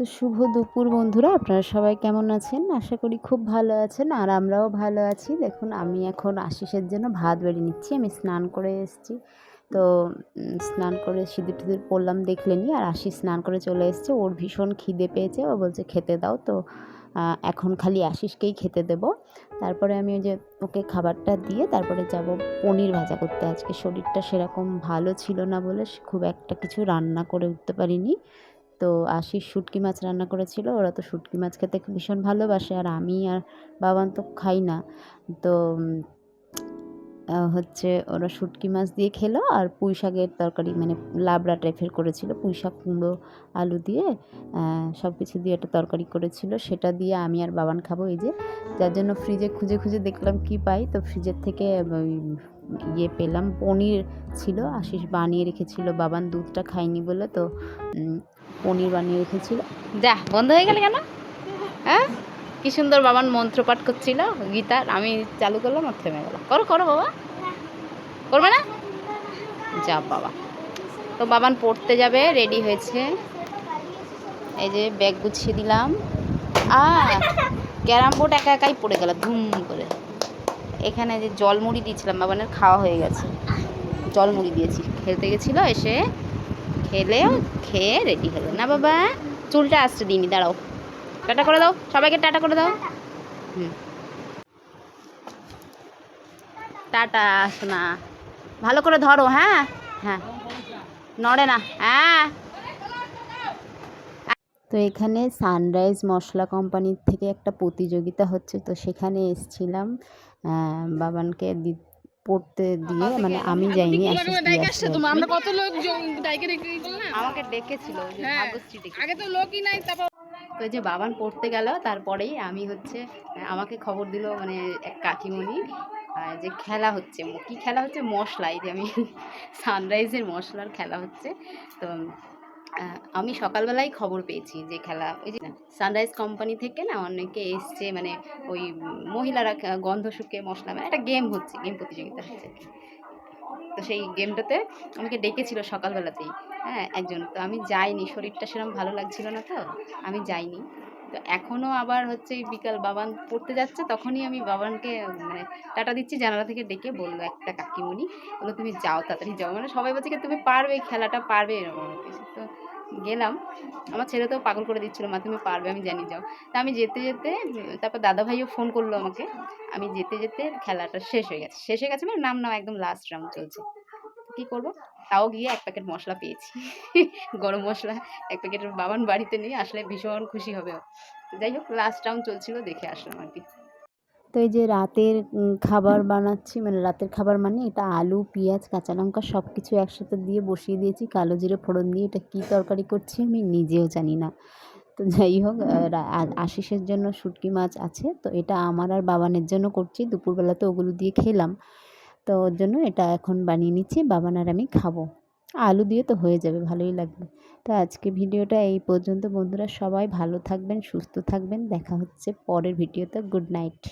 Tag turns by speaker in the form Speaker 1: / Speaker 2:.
Speaker 1: তো শুভ দুপুর বন্ধুরা, আপনারা সবাই কেমন আছেন? আশা করি খুব ভালো আছেন আর আমরাও ভালো আছি। দেখুন, আমি এখন আশিসের জন্য ভাত বেড়ে নিচ্ছি, আমি স্নান করে এসেছি। তো স্নান করে সিঁদুর টিঁদুর পরলাম দেখলেনি আর আশিস স্নান করে চলে এসেছে। ওর ভীষণ খিদে পেয়েছে, ও বলছে খেতে দাও। তো এখন খালি আশিসকেই খেতে দেবো। তারপরে আমি ওই যে ওকে খাবারটা দিয়ে তারপরে যাব পনির ভাজা করতে। আজকে শরীরটা সেরকম ভালো ছিল না বলে খুব একটা কিছু রান্না করে উঠতে পারিনি। তো আশিস শুটকি মাছ রান্না করেছিল। ওরা তো শুটকি মাছ খেতে ভীষণ ভালোবাসে। আর আমি আর বাবান তো খাই না। তো হচ্ছে ওরা শুটকি মাছ দিয়ে খেলো আর পুঁই শাকের তরকারি মানে লাবড়া টাইপের করেছিল। পুঁই শাক, কুমড়ো, আলু দিয়ে সব কিছু দিয়ে একটা তরকারি করেছিল। সেটা দিয়ে আমি আর বাবান খাব এই যে। যার জন্য ফ্রিজে খুঁজে খুঁজে দেখলাম কি পাই। তো ফ্রিজের থেকে ইয়ে পেলাম, পনির ছিল, আশিস বানিয়ে রেখেছিল। বাবান দুধটা খায়নি বলে তো পনির বানিয়ে রেখেছিল। যা, বন্ধ হয়ে গেল কেন? হ্যাঁ? কি সুন্দর বাবান মন্ত্র পাঠ করছিল গীতার আমি চালু করলাম আর থেমে গেলাম। করো করো বাবা। করবে না? যা বাবা। তো বাবান পড়তে যাবে রেডি হয়েছে। এই যে ব্যাগ গুছিয়ে দিলাম। আর ক্যারাম বোর্ড একা একাই পড়ে গেল, ধুম করে। এখানে যে জলমুড়ি দিয়েছিলাম, বাবানের খাওয়া হয়ে গেছে। জলমুড়ি দিয়েছি। খেলতে গেছিল, এসে খেলে খেয়ে রেডি হলো। না বাবা, চুলটা আসতে দিইনি, দাঁড়াও। টাটা করে দাও। সবাইকে টাটা করে দাও। হুম। টাটা শোনা ভালো করে ধরো হ্যাঁ? হ্যাঁ। নড়ে না। হ্যাঁ। তো এখানে সানরাইজ মশলা কোম্পানির থেকে একটা প্রতিযোগিতা হচ্ছে তো সেখানে এসছিলাম। বাবানকে দি- পড়তে দিয়ে মানে আমি যাইনি।
Speaker 2: আমরা কত লোক
Speaker 1: আমাকে ডেকেছিল।
Speaker 2: আগে তো লোকই নাই
Speaker 1: তো যে বাবান পড়তে গেল, তারপরেই আমি হচ্ছে, আমাকে খবর দিল মানে এক কাকিমণি যে খেলা হচ্ছে কি খেলা হচ্ছে? মশলা যে আমি সানরাইজের মশলার খেলা হচ্ছে। তো আমি সকালবেলায় খবর পেয়েছি যে খেলা, ওই যে সানরাইজ কোম্পানি থেকে না অনেকে এসছে মানে ওই মহিলারা গন্ধ শুকে মশলা মানে একটা গেম হচ্ছে গেম প্রতিযোগিতা হচ্ছে তো সেই গেমটাতে আমাকে ডেকেছিল সকালবেলাতেই হ্যাঁ একজন। তো আমি যাইনি, শরীরটা সেরকম ভালো লাগছিল না তো, আমি যাইনি। তো এখনও আবার হচ্ছে বিকাল বাবান পড়তে যাচ্ছে, তখনই আমি বাবানকে মানে টাটা দিচ্ছি, জানালা থেকে ডেকে বলল একটা কাকিমণি বলল, তুমি যাও তাড়াতাড়ি যাও। মানে সবাই বলছে তুমি পারবে, খেলাটা পারবে, এরকম। তো গেলাম। আমার ছেলে তো পাগল করে দিচ্ছিল, মা, তুমি পারবে, আমি জানি যাও। তা আমি যেতে যেতে, তারপর দাদা ভাইও ফোন করল আমাকে। আমি যেতে যেতে খেলাটা শেষ হয়ে গেছে। শেষ হয়ে গেছে মানে নাম নাম একদম লাস্ট রাউন্ড চলছে। কী করব? তাও গিয়ে এক প্যাকেট মশলা পেয়েছি। গরম মশলা, এক প্যাকেট বাবান বাড়িতে নিয়ে আসলে ভীষণ খুশি হবে যাই হোক লাস্ট রাউন্ড চলছিল, দেখে আসলাম আর কি। তো এই যে রাতের খাবার বানাচ্ছি মানে রাতের খাবার মানে এটা আলু, পেঁয়াজ, কাঁচা লঙ্কা সব কিছু একসাথে দিয়ে বসিয়ে দিয়েছি, কালো জিরে ফোড়ন দিয়ে। এটা কী তরকারি করছি আমি নিজেও জানি না। তো যাই হোক আশিসের জন্য শুটকি মাছ আছে, তো এটা আমার আর বাবানের জন্য করছি। দুপুরবেলা তো ওগুলো দিয়ে খেলাম। তো ওর জন্য এটা এখন বানিয়ে নিচ্ছি, বাবান আর আমি খাব। আলু দিয়ে তো হয়ে যাবে, ভালোই লাগবে। তো আজকে ভিডিওটা এই পর্যন্ত, বন্ধুরা সবাই ভালো থাকবেন, সুস্থ থাকবেন। দেখা হচ্ছে পরের ভিডিওতে। Good night.